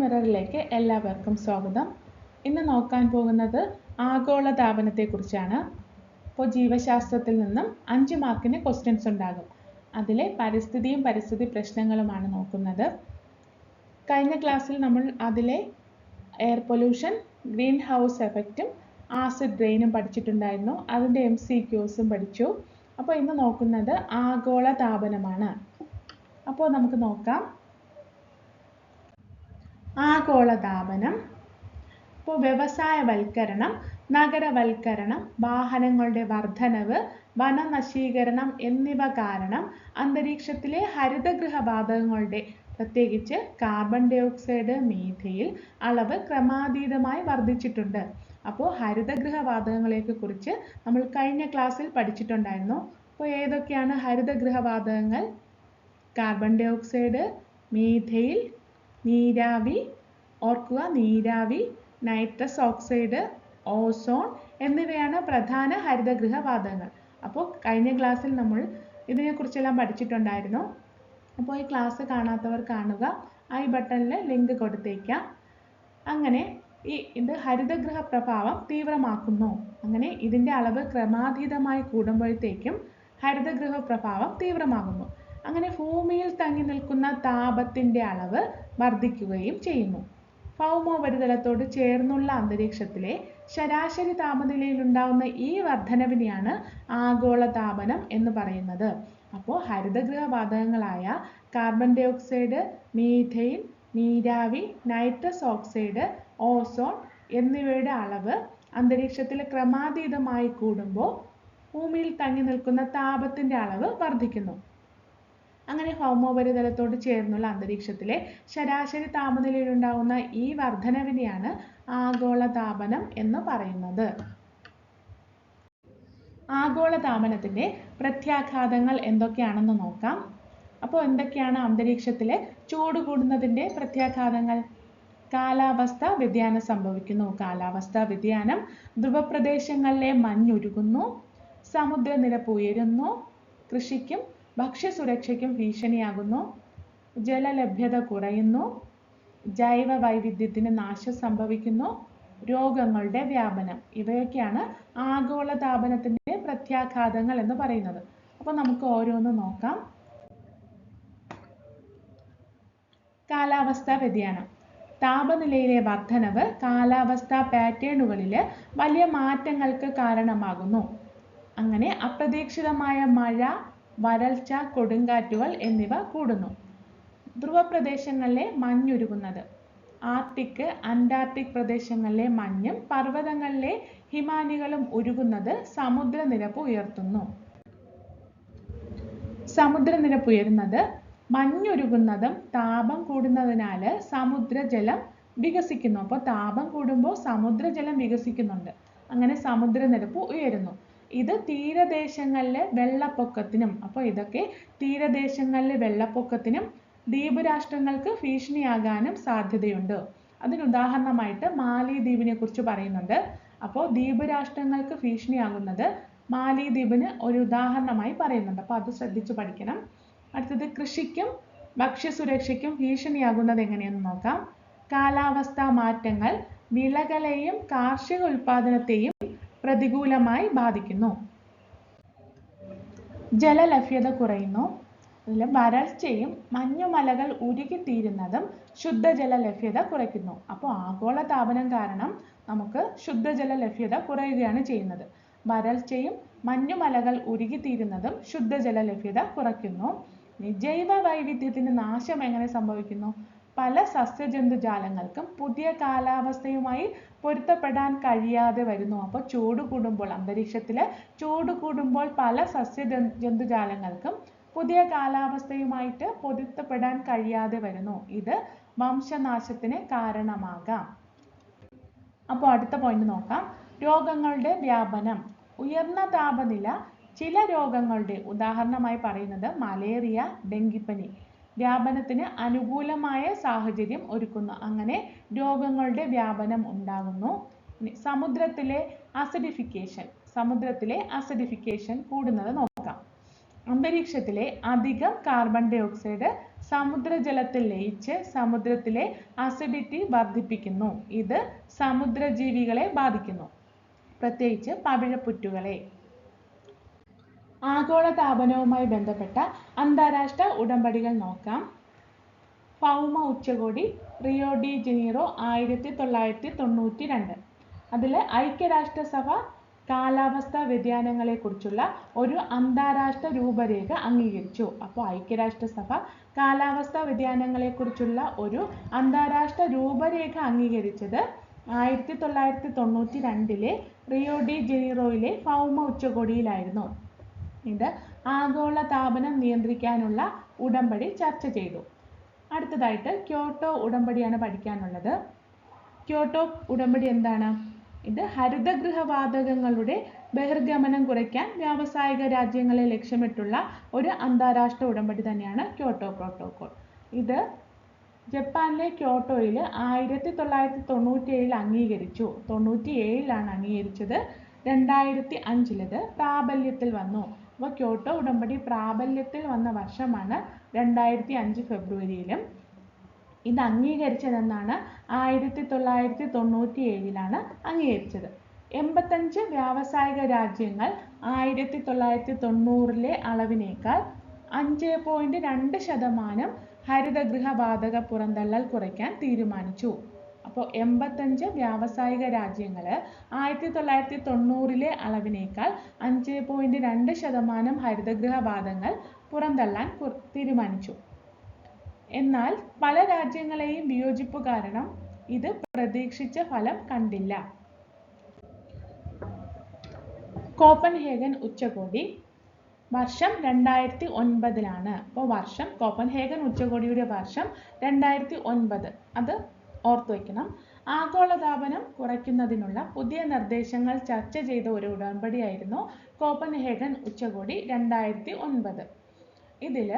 മിററിലേക്ക് എല്ലാവർക്കും സ്വാഗതം. ഇന്ന് നോക്കാൻ പോകുന്നത് ആഗോള താപനത്തെക്കുറിച്ചാണ്. ഇപ്പോൾ ജീവശാസ്ത്രത്തിൽ നിന്നും അഞ്ച് മാർക്കിന് ക്വസ്റ്റ്യൻസ് ഉണ്ടാകും. അതിലെ പരിസ്ഥിതിയും പരിസ്ഥിതി പ്രശ്നങ്ങളുമാണ് നോക്കുന്നത്. കഴിഞ്ഞ ക്ലാസ്സിൽ നമ്മൾ അതിലെ എയർ പൊല്യൂഷൻ ഗ്രീൻ ഹൗസ് എഫക്റ്റും ആസിഡ് റെയിനും പഠിച്ചിട്ടുണ്ടായിരുന്നു. അതിന്റെ എം സി ക്യൂസും പഠിച്ചു. അപ്പോൾ ഇന്ന് നോക്കുന്നത് ആഗോള താപനമാണ്. അപ്പോൾ നമുക്ക് നോക്കാം. ആഗോളതാപനം ഇപ്പോൾ വ്യവസായവൽക്കരണം നഗരവൽക്കരണം വാഹനങ്ങളുടെ വർധനവ് വനനശീകരണം എന്നിവ കാരണം അന്തരീക്ഷത്തിലെ ഹരിതഗൃഹ വാതകങ്ങളുടെ പ്രത്യേകിച്ച് കാർബൺ ഡൈ ഓക്സൈഡ് മീഥയിൽ അളവ് ക്രമാതീതമായി വർദ്ധിച്ചിട്ടുണ്ട്. അപ്പോൾ ഹരിതഗൃഹ വാതകങ്ങളെയൊക്കെ കുറിച്ച് നമ്മൾ കഴിഞ്ഞ ക്ലാസ്സിൽ പഠിച്ചിട്ടുണ്ടായിരുന്നു. അപ്പോൾ ഏതൊക്കെയാണ് ഹരിതഗൃഹ വാതകങ്ങൾ കാർബൺ ഡൈ ഓക്സൈഡ് മീഥെയിൽ നീരാവി ഓർക്കുക നീരാവി നൈട്രസ് ഓക്സൈഡ് ഓസോൺ എന്നിവയാണ് പ്രധാന ഹരിതഗൃഹവാതങ്ങൾ. അപ്പോൾ കഴിഞ്ഞ ക്ലാസ്സിൽ നമ്മൾ ഇതിനെക്കുറിച്ചെല്ലാം പഠിച്ചിട്ടുണ്ടായിരുന്നു. അപ്പോൾ ഈ ക്ലാസ് കാണാത്തവർ കാണുക ഐ ബട്ടണിൽ ലിങ്ക് കൊടുത്തേക്കാം. അങ്ങനെ ഈ ഇത് ഹരിതഗൃഹ പ്രഭാവം തീവ്രമാക്കുന്നു. അങ്ങനെ ഇതിന്റെ അളവ് ക്രമാതീതമായി കൂടുമ്പോഴത്തേക്കും ഹരിതഗൃഹ പ്രഭാവം തീവ്രമാകുന്നു. അങ്ങനെ ഭൂമിയിൽ തങ്ങി നിൽക്കുന്ന താപത്തിന്റെ അളവ് വർദ്ധിക്കുകയും ചെയ്യുന്നു. ഭൗമോപരിതലത്തോട് ചേർന്നുള്ള അന്തരീക്ഷത്തിലെ ശരാശരി താപനിലയിൽ ഉണ്ടാകുന്ന ഈ വർധനവിനെയാണ് ആഗോളതാപനം എന്ന് പറയുന്നത്. അപ്പോൾ ഹരിതഗൃഹ വാതകങ്ങളായ കാർബൺ ഡൈ ഓക്സൈഡ് മീഥെയിൻ നീരാവി നൈട്രസ് ഓക്സൈഡ് ഓസോൺ എന്നിവയുടെ അളവ് അന്തരീക്ഷത്തിൽ ക്രമാതീതമായി കൂടുമ്പോൾ ഭൂമിയിൽ തങ്ങി നിൽക്കുന്ന താപത്തിന്റെ അളവ് വർദ്ധിക്കുന്നു. അങ്ങനെ ഭൗമോപരിതലത്തോട് ചേർന്നുള്ള അന്തരീക്ഷത്തിലെ ശരാശരി താപനിലയിലുണ്ടാകുന്ന ഈ വർധനവിനെയാണ് ആഗോളതാപനം എന്ന് പറയുന്നത്. ആഗോളതാപനത്തിന്റെ പ്രത്യാഘാതങ്ങൾ എന്തൊക്കെയാണെന്ന് നോക്കാം. അപ്പോൾ എന്തൊക്കെയാണ് അന്തരീക്ഷത്തിലെ ചൂട് കൂടുന്നതിന്റെ പ്രത്യാഘാതങ്ങൾ? കാലാവസ്ഥ വ്യതിയാനം സംഭവിക്കുന്നു. കാലാവസ്ഥ വ്യതിയാനം ധ്രുവപ്രദേശങ്ങളിലെ മഞ്ഞുരുകുന്നു. സമുദ്രനിരപ്പ് ഉയരുന്നു. കൃഷിക്കും ഭക്ഷ്യസുരക്ഷയ്ക്കും ഭീഷണിയാകുന്നു. ജലലഭ്യത കുറയുന്നു. ജൈവ വൈവിധ്യത്തിന് നാശം സംഭവിക്കുന്നു. രോഗങ്ങളുടെ വ്യാപനം. ഇവയൊക്കെയാണ് ആഗോളതാപനത്തിന്റെ പ്രത്യാഘാതങ്ങൾ എന്ന് പറയുന്നത്. അപ്പോൾ നമുക്ക് ഓരോന്ന് നോക്കാം. കാലാവസ്ഥാ വ്യതിയാനം. താപനിലയിലെ വർധനവ് കാലാവസ്ഥാ പാറ്റേണുകളിൽ വലിയ മാറ്റങ്ങൾക്ക് കാരണമാകുന്നു. അങ്ങനെ അപ്രതീക്ഷിതമായ മഴ വരൾച്ച കൊടുങ്കാറ്റുകൾ എന്നിവ കൂടുന്നു. ധ്രുവപ്രദേശങ്ങളിലെ മഞ്ഞുരുകുന്നത് ആർട്ടിക് അന്റാർട്ടിക് പ്രദേശങ്ങളിലെ മഞ്ഞും പർവതങ്ങളിലെ ഹിമാനികളും ഉരുകുന്നത് സമുദ്രനിരപ്പ് ഉയർത്തുന്നു. സമുദ്രനിരപ്പ് ഉയരുന്നത് മഞ്ഞുരുകുന്നതും താപം കൂടുന്നതിനാൽ സമുദ്രജലം വികസിക്കുന്നു. അപ്പോൾ താപം കൂടുമ്പോൾ സമുദ്രജലം വികസിക്കുന്നുണ്ട്. അങ്ങനെ സമുദ്രനിരപ്പ് ഉയരുന്നു. ഇത് തീരദേശങ്ങളിലെ വെള്ളപ്പൊക്കത്തിനും അപ്പോൾ ഇതൊക്കെ തീരദേശങ്ങളിലെ വെള്ളപ്പൊക്കത്തിനും ദ്വീപ് രാഷ്ട്രങ്ങൾക്ക് ഭീഷണിയാകാനും സാധ്യതയുണ്ട്. അതിന് ഉദാഹരണമായിട്ട് മാലിദ്വീപിനെ കുറിച്ച് പറയുന്നുണ്ട്. അപ്പോൾ ദ്വീപ് രാഷ്ട്രങ്ങൾക്ക് ഭീഷണിയാകുന്നത് മാലിദ്വീപിന് ഒരു ഉദാഹരണമായി പറയുന്നുണ്ട്. അപ്പോൾ അത് ശ്രദ്ധിച്ചു പഠിക്കണം. അടുത്തത് കൃഷിക്കും ഭക്ഷ്യസുരക്ഷയ്ക്കും ഭീഷണിയാകുന്നത് എങ്ങനെയെന്ന് നോക്കാം. കാലാവസ്ഥാ മാറ്റങ്ങൾ വിളകളെയും കാർഷിക ഉൽപാദനത്തെയും പ്രതികൂലമായി ബാധിക്കുന്നു. ജലലഭ്യത കുറയുന്നു. അതിൽ വരൾച്ചയും മഞ്ഞുമലകൾ ഉരുകിത്തീരുന്നതും ശുദ്ധജല ലഭ്യത കുറയ്ക്കുന്നു. അപ്പോൾ ആഗോള താപനം കാരണം നമുക്ക് ശുദ്ധജല ലഭ്യത കുറയുകയാണ് ചെയ്യുന്നത്. വരൾച്ചയും മഞ്ഞുമലകൾ ഉരുകിത്തീരുന്നതും ശുദ്ധജല ലഭ്യത കുറയ്ക്കുന്നു. ജൈവ വൈവിധ്യത്തിന് നാശം എങ്ങനെ സംഭവിക്കുന്നു? പല സസ്യജന്തുജാലങ്ങൾക്കും പുതിയ കാലാവസ്ഥയുമായി പൊരുത്തപ്പെടാൻ കഴിയാതെ വരുന്നു. അപ്പോൾ ചൂട് കൂടുമ്പോൾ അന്തരീക്ഷത്തിൽ ചൂട് കൂടുമ്പോൾ പല സസ്യ ജന്തുജാലങ്ങൾക്കും പുതിയ കാലാവസ്ഥയുമായിട്ട് പൊരുത്തപ്പെടാൻ കഴിയാതെ വരുന്നു. ഇത് വംശനാശത്തിന് കാരണമാകാം. അപ്പോൾ അടുത്ത പോയിന്റ് നോക്കാം. രോഗങ്ങളുടെ വ്യാപനം. ഉയർന്ന താപനില ചില രോഗങ്ങളുടെ ഉദാഹരണമായി പറയുന്നത് മലേറിയ ഡെങ്കിപ്പനി വ്യാപനത്തിന് അനുകൂലമായ സാഹചര്യം ഒരുക്കുന്നു. അങ്ങനെ രോഗങ്ങളുടെ വ്യാപനം ഉണ്ടാകുന്നു. സമുദ്രത്തിലെ അസിഡിഫിക്കേഷൻ സമുദ്രത്തിലെ അസിഡിഫിക്കേഷൻ കൂടുന്നത് നോക്കാം. അന്തരീക്ഷത്തിലെ അധികം കാർബൺ ഡൈ ഓക്സൈഡ് സമുദ്രജലത്തിൽ ലയിച്ച് സമുദ്രത്തിലെ അസിഡിറ്റി വർദ്ധിപ്പിക്കുന്നു. ഇത് സമുദ്രജീവികളെ ബാധിക്കുന്നു. പ്രത്യേകിച്ച് പവിഴപ്പുറ്റുകളെ. ആഗോളതാപനവുമായി ബന്ധപ്പെട്ട അന്താരാഷ്ട്ര ഉടമ്പടികൾ നോക്കാം. ഭൗമ ഉച്ചകോടി റിയോ ഡി ജനീറോ ആയിരത്തി തൊള്ളായിരത്തി തൊണ്ണൂറ്റി രണ്ട് അതിൽ ഐക്യരാഷ്ട്രസഭ കാലാവസ്ഥാ വ്യതിയാനങ്ങളെക്കുറിച്ചുള്ള ഒരു അന്താരാഷ്ട്ര രൂപരേഖ അംഗീകരിച്ചു. അപ്പോൾ ഐക്യരാഷ്ട്രസഭ കാലാവസ്ഥാ വ്യതിയാനങ്ങളെക്കുറിച്ചുള്ള ഒരു അന്താരാഷ്ട്ര രൂപരേഖ അംഗീകരിച്ചത് ആയിരത്തി തൊള്ളായിരത്തി തൊണ്ണൂറ്റി രണ്ടിലെ റിയോ ഡി ജനീറോയിലെ ഭൗമ ഉച്ചകോടിയിലായിരുന്നു. ഇത് ആഗോള താപനം നിയന്ത്രിക്കാനുള്ള ഉടമ്പടി ചർച്ച ചെയ്തു. അടുത്തതായിട്ട് ക്യോട്ടോ ഉടമ്പടിയാണ് പഠിക്കാനുള്ളത്. ക്യോട്ടോ ഉടമ്പടി എന്താണ്? ഇത് ഹരിതഗൃഹവാതകങ്ങളുടെ ബഹിർഗമനം കുറയ്ക്കാൻ വ്യാവസായിക രാജ്യങ്ങളെ ലക്ഷ്യമിട്ടുള്ള ഒരു അന്താരാഷ്ട്ര ഉടമ്പടി തന്നെയാണ് ക്യോട്ടോ പ്രോട്ടോകോൾ. ഇത് ജപ്പാനിലെ ക്യോട്ടോയിൽ ആയിരത്തി തൊള്ളായിരത്തി തൊണ്ണൂറ്റി ഏഴിൽ അംഗീകരിച്ചു. തൊണ്ണൂറ്റി ഏഴിലാണ് അംഗീകരിച്ചത്. രണ്ടായിരത്തി അഞ്ചിലത് പ്രാബല്യത്തിൽ വന്നു. അപ്പോൾ ക്യോട്ടോ ഉടമ്പടി പ്രാബല്യത്തിൽ വന്ന വർഷമാണ് രണ്ടായിരത്തി അഞ്ച് ഫെബ്രുവരിയിലും. ഇത് അംഗീകരിച്ചതെന്നാണ് ആയിരത്തി തൊള്ളായിരത്തി തൊണ്ണൂറ്റി ഏഴിലാണ് അംഗീകരിച്ചത്. എൺപത്തഞ്ച് വ്യാവസായിക രാജ്യങ്ങൾ ആയിരത്തി തൊള്ളായിരത്തി തൊണ്ണൂറിലെ അളവിനേക്കാൾ അഞ്ച് പോയിന്റ് രണ്ട് ശതമാനം ഹരിതഗൃഹ വാതക പുറന്തള്ളൽ കുറയ്ക്കാൻ തീരുമാനിച്ചു. അപ്പോൾ എൺപത്തഞ്ച് വ്യാവസായിക രാജ്യങ്ങൾ ആയിരത്തി തൊള്ളായിരത്തി തൊണ്ണൂറിലെ അളവിനേക്കാൾ അഞ്ച് പോയിന്റ് രണ്ട് ശതമാനം ഹരിതഗൃഹവാതങ്ങൾ പുറന്തള്ളാൻ തീരുമാനിച്ചു. എന്നാൽ പല രാജ്യങ്ങളെയും വിയോജിപ്പ് കാരണം ഇത് പ്രതീക്ഷിച്ച ഫലം കണ്ടില്ല. കോപ്പൻഹേഗൻ ഉച്ചകോടി വർഷം രണ്ടായിരത്തി ഒൻപതിലാണ് അപ്പോൾ വർഷം കോപ്പൻഹേഗൻ ഉച്ചകോടിയുടെ വർഷം രണ്ടായിരത്തി ഒൻപത് അത് ഓർത്തു വയ്ക്കണം ആഗോളതാപനം കുറയ്ക്കുന്നതിനുള്ള പുതിയ നിർദ്ദേശങ്ങൾ ചർച്ച ചെയ്ത ഒരു ഉടമ്പടിയായിരുന്നു കോപ്പൻഹേഗൻ ഉച്ചകോടി രണ്ടായിരത്തി ഒൻപത് ഇതിൽ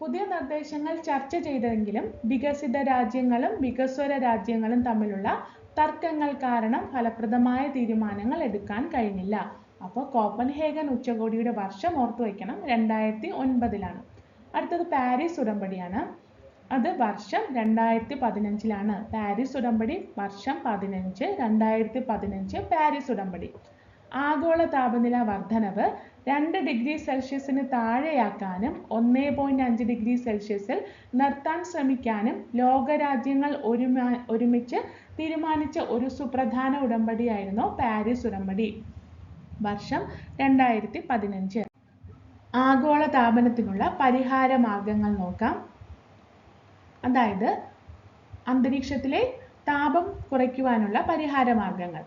പുതിയ നിർദ്ദേശങ്ങൾ ചർച്ച ചെയ്തെങ്കിലും വികസിത രാജ്യങ്ങളും വികസ്വര രാജ്യങ്ങളും തമ്മിലുള്ള തർക്കങ്ങൾ കാരണം ഫലപ്രദമായ തീരുമാനങ്ങൾ എടുക്കാൻ കഴിഞ്ഞില്ല. അപ്പോൾ കോപ്പൻഹേഗൻ ഉച്ചകോടിയുടെ വർഷം ഓർത്തു വയ്ക്കണം രണ്ടായിരത്തി ഒൻപതിലാണ് അടുത്തത് പാരീസ് ഉടമ്പടിയാണ്. അത് വർഷം രണ്ടായിരത്തി പതിനഞ്ചിലാണ് പാരീസ് ഉടമ്പടി വർഷം പതിനഞ്ച് രണ്ടായിരത്തി പതിനഞ്ച് പാരീസ് ഉടമ്പടി. ആഗോള താപനില വർധനവ് രണ്ട് ഡിഗ്രി സെൽഷ്യസിന് താഴെയാക്കാനും ഒന്നേ പോയിന്റ് അഞ്ച് ഡിഗ്രി സെൽഷ്യസിൽ നിർത്താൻ ശ്രമിക്കാനും ലോകരാജ്യങ്ങൾ ഒരുമ ഒരുമിച്ച് തീരുമാനിച്ച ഒരു സുപ്രധാന ഉടമ്പടിയായിരുന്നു പാരീസ് ഉടമ്പടി. വർഷം രണ്ടായിരത്തി പതിനഞ്ച് ആഗോള താപനത്തിനുള്ള പരിഹാര മാർഗങ്ങൾ നോക്കാം. അതായത് അന്തരീക്ഷത്തിലെ താപം കുറയ്ക്കുവാനുള്ള പരിഹാര മാർഗങ്ങൾ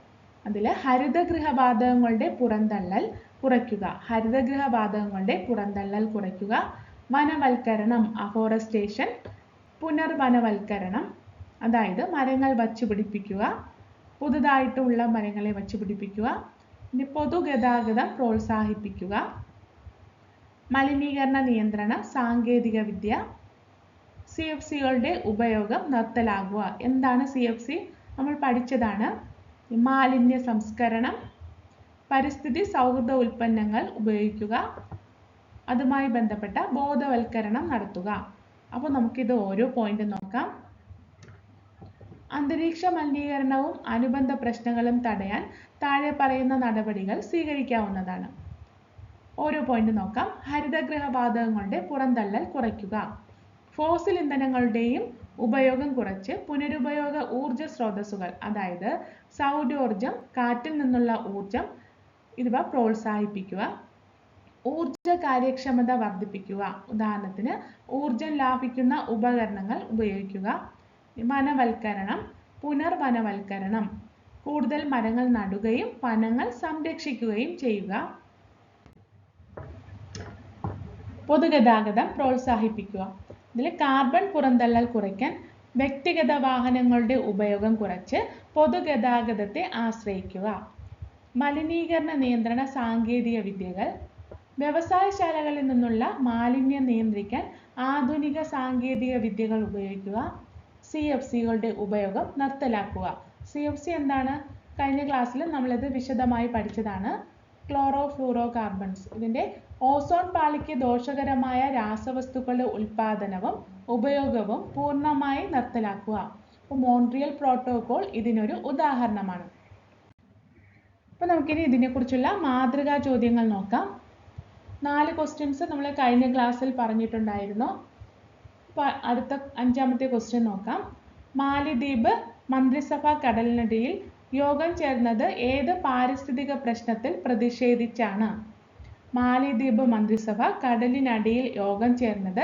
അതിൽ ഹരിതഗൃഹവാതകങ്ങളുടെ പുറന്തള്ളൽ കുറയ്ക്കുക ഹരിതഗൃഹവാതകങ്ങളുടെ പുറന്തള്ളൽ കുറയ്ക്കുക വനവൽക്കരണം അഫോറസ്റ്റേഷൻ പുനർവനവൽക്കരണം അതായത് മരങ്ങൾ വച്ചു പിടിപ്പിക്കുക പുതുതായിട്ടുള്ള മരങ്ങളെ വച്ചു പിടിപ്പിക്കുക ഇനി പൊതുഗതാഗതം പ്രോത്സാഹിപ്പിക്കുക മലിനീകരണ നിയന്ത്രണ സാങ്കേതിക വിദ്യ സി എഫ് സികളുടെ ഉപയോഗം നിർത്തലാകുക എന്താണ് സി എഫ് സി നമ്മൾ പഠിച്ചതാണ് മാലിന്യ സംസ്കരണം പരിസ്ഥിതി സൗഹൃദ ഉൽപ്പന്നങ്ങൾ ഉപയോഗിക്കുക അതുമായി ബന്ധപ്പെട്ട ബോധവൽക്കരണം നടത്തുക. അപ്പോൾ നമുക്കിത് ഓരോ പോയിന്റ് നോക്കാം. അന്തരീക്ഷ മലിനീകരണവും അനുബന്ധ പ്രശ്നങ്ങളും തടയാൻ താഴെ പറയുന്ന നടപടികൾ സ്വീകരിക്കാവുന്നതാണ്. ഓരോ പോയിന്റ് നോക്കാം. ഹരിതഗൃഹ വാതകങ്ങളുടെ പുറന്തള്ളൽ കുറയ്ക്കുക. ഫോസിൽ ഇന്ധനങ്ങളുടെയും ഉപയോഗം കുറച്ച് പുനരുപയോഗ ഊർജ സ്രോതസ്സുകൾ അതായത് സൗരോർജം കാറ്റിൽ നിന്നുള്ള ഊർജം ഇവ പ്രോത്സാഹിപ്പിക്കുക ഊർജ കാര്യക്ഷമത വർദ്ധിപ്പിക്കുക ഉദാഹരണത്തിന് ഊർജം ലാഭിക്കുന്ന ഉപകരണങ്ങൾ ഉപയോഗിക്കുക വനവൽക്കരണം പുനർവനവൽക്കരണം കൂടുതൽ മരങ്ങൾ നടുകയും വനങ്ങൾ സംരക്ഷിക്കുകയും ചെയ്യുക. പൊതുഗതാഗതം പ്രോത്സാഹിപ്പിക്കുക. ഇതിൽ കാർബൺ പുറന്തള്ളൽ കുറയ്ക്കാൻ വ്യക്തിഗത വാഹനങ്ങളുടെ ഉപയോഗം കുറച്ച് പൊതുഗതാഗതത്തെ ആശ്രയിക്കുക. മലിനീകരണ നിയന്ത്രണ സാങ്കേതിക വിദ്യകൾ വ്യവസായശാലകളിൽ നിന്നുള്ള മാലിന്യം നിയന്ത്രിക്കാൻ ആധുനിക സാങ്കേതിക വിദ്യകൾ ഉപയോഗിക്കുക. സി എഫ് സികളുടെ ഉപയോഗം നിർത്തലാക്കുക. സി എഫ് സി എന്താണ്? കഴിഞ്ഞ ക്ലാസ്സിൽ നമ്മളിത് വിശദമായി പഠിച്ചതാണ്. ക്ലോറോ ഫ്ലൂറോ കാർബൺസ് ഇതിന്റെ ഓസോൺ പാളിക്ക് ദോഷകരമായ രാസവസ്തുക്കളുടെ ഉൽപാദനവും ഉപയോഗവും പൂർണമായി നിർത്തലാക്കുക. അപ്പോൾ മോൺട്രിയൽ പ്രോട്ടോകോൾ ഇതിനൊരു ഉദാഹരണമാണ്. അപ്പോൾ നമുക്കിനി ഇതിനെക്കുറിച്ചുള്ള മാതൃകാ ചോദ്യങ്ങൾ നോക്കാം. നാല് ക്വസ്റ്റ്യൻസ് നമ്മൾ കഴിഞ്ഞ ക്ലാസ്സിൽ പറഞ്ഞിട്ടുണ്ടായിരുന്നു. അപ്പോൾ അടുത്ത അഞ്ചാമത്തെ ക്വസ്റ്റ്യൻ നോക്കാം. മാലിദ്വീപ് മന്ത്രിസഭാ കടലിനടിയിൽ യോഗം ചേർന്നത് ഏത് പാരിസ്ഥിതിക പ്രശ്നത്തിൽ പ്രതിഷേധിച്ചാണ്? മാലിദ്വീപ് മന്ത്രിസഭ കടലിനടിയിൽ യോഗം ചേർന്നത്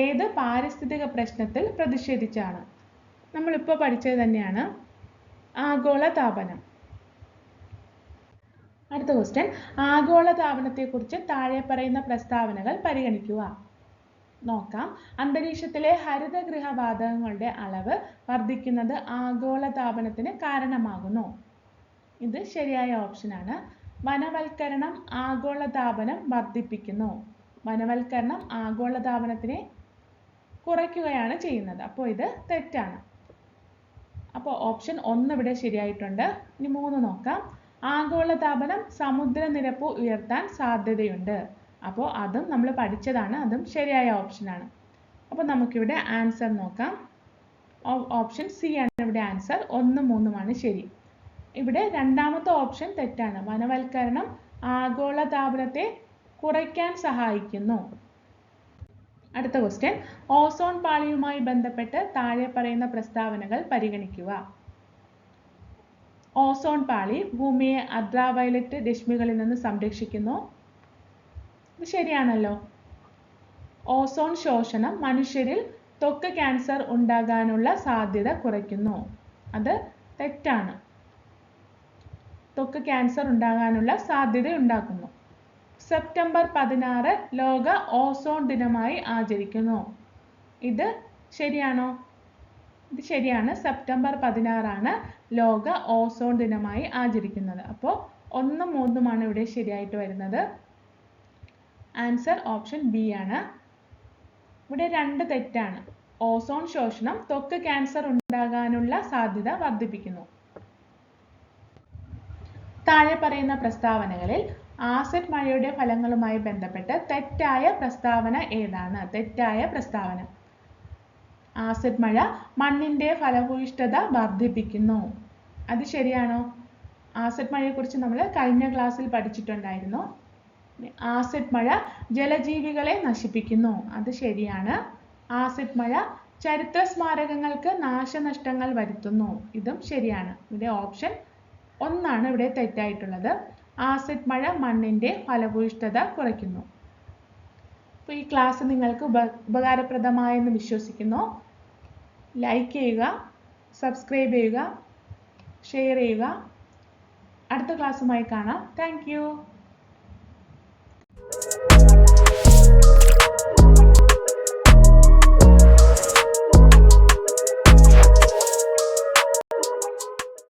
ഏത് പാരിസ്ഥിതിക പ്രശ്നത്തിൽ പ്രതിഷേധിച്ചാണ്? നമ്മളിപ്പോൾ പഠിച്ചത് തന്നെയാണ് ആഗോള താപനം അടുത്ത ക്വസ്റ്റ്യൻ ആഗോള ആഗോളതാപനത്തെക്കുറിച്ച് താഴെ പറയുന്ന പ്രസ്താവനകൾ പരിഗണിക്കുക. നോക്കാം. അന്തരീക്ഷത്തിലെ ഹരിതഗൃഹ വാതകങ്ങളുടെ അളവ് വർദ്ധിക്കുന്നത് ആഗോള താപനത്തിന് കാരണമാകുന്നു. ഇത് ശരിയായ ഓപ്ഷനാണ് വനവൽക്കരണം ആഗോളതാപനം വർദ്ധിപ്പിക്കുന്നു. വനവൽക്കരണം ആഗോളതാപനത്തിനെ കുറയ്ക്കുകയാണ് ചെയ്യുന്നത്. അപ്പോൾ ഇത് തെറ്റാണ്. അപ്പോൾ ഓപ്ഷൻ ഒന്ന് ഇവിടെ ശരിയായിട്ടുണ്ട്. ഇനി മൂന്ന് നോക്കാം. ആഗോളതാപനം സമുദ്രനിരപ്പ് ഉയർത്താൻ സാധ്യതയുണ്ട്. അപ്പോൾ അതും നമ്മൾ പഠിച്ചതാണ്. അതും ശരിയായ ഓപ്ഷനാണ് അപ്പോൾ നമുക്കിവിടെ ആൻസർ നോക്കാം. ഓപ്ഷൻ സി ആണ് ഇവിടെ ആൻസർ. ഒന്നും മൂന്നുമാണ് ശരി. ഇവിടെ രണ്ടാമത്തെ ഓപ്ഷൻ തെറ്റാണ്. വനവൽക്കരണം ആഗോളതാപനത്തെ കുറയ്ക്കാൻ സഹായിക്കുന്നു. അടുത്ത ക്വസ്റ്റ്യൻ ഓസോൺ പാളിയുമായി ബന്ധപ്പെട്ട് താഴെ പറയുന്ന പ്രസ്താവനകൾ പരിഗണിക്കുക. ഓസോൺ പാളി ഭൂമിയെ അൾട്രാവയലറ്റ് രശ്മികളിൽ നിന്ന് സംരക്ഷിക്കുന്നു. ഇത് ശരിയാണല്ലോ. ഓസോൺ ശോഷണം മനുഷ്യരിൽ ത്വക്ക് ക്യാൻസർ ഉണ്ടാകാനുള്ള സാധ്യത കുറയ്ക്കുന്നു. അത് തെറ്റാണ്. ത്വക്ക് ക്യാൻസർ ഉണ്ടാകാനുള്ള സാധ്യത ഉണ്ടാക്കുന്നു. സെപ്റ്റംബർ പതിനാറ് ലോക ഓസോൺ ദിനമായി ആചരിക്കുന്നു. ഇത് ശരിയാണോ? ഇത് ശരിയാണ്. സെപ്റ്റംബർ പതിനാറാണ് ലോക ഓസോൺ ദിനമായി ആചരിക്കുന്നത്. അപ്പോൾ ഒന്നും മൂന്നുമാണ് ഇവിടെ ശരിയായിട്ട് വരുന്നത്. ആൻസർ ഓപ്ഷൻ ബി ആണ്. ഇവിടെ രണ്ട് തെറ്റാണ്. ഓസോൺ ശോഷണം ത്വക്ക് ക്യാൻസർ ഉണ്ടാകാനുള്ള സാധ്യത വർദ്ധിപ്പിക്കുന്നു. താഴെ പറയുന്ന പ്രസ്താവനകളിൽ ആസിഡ് മഴയുടെ ഫലങ്ങളുമായി ബന്ധപ്പെട്ട് തെറ്റായ പ്രസ്താവന ഏതാണ്? തെറ്റായ പ്രസ്താവന. ആസിഡ് മഴ മണ്ണിന്റെ ഫലഭൂയിഷ്ഠത വർദ്ധിപ്പിക്കുന്നു. അത് ശരിയാണോ? ആസിഡ് മഴയെക്കുറിച്ച് നമ്മൾ കഴിഞ്ഞ ക്ലാസ്സിൽ പഠിച്ചിട്ടുണ്ടായിരുന്നു. ആസിഡ് മഴ ജലജീവികളെ നശിപ്പിക്കുന്നു. അത് ശരിയാണ്. ആസിഡ് മഴ ചരിത്ര സ്മാരകങ്ങൾക്ക് നാശനഷ്ടങ്ങൾ വരുത്തുന്നു. ഇതും ശരിയാണ്. ഇവിടെ ഓപ്ഷൻ ഒന്നാണ് ഇവിടെ തെറ്റായിട്ടുള്ളത്. ആസിഡ് മഴ മണ്ണിന്റെ ഫലഭൂയിഷ്ഠത കുറയ്ക്കുന്നു. അപ്പോൾ ഈ ക്ലാസ് നിങ്ങൾക്ക് ഉപ ഉപകാരപ്രദമായെന്ന് വിശ്വസിക്കുന്നു. ലൈക്ക് ചെയ്യുക സബ്സ്ക്രൈബ് ചെയ്യുക ഷെയർ ചെയ്യുക. അടുത്ത ക്ലാസ്സുമായി കാണാം. താങ്ക്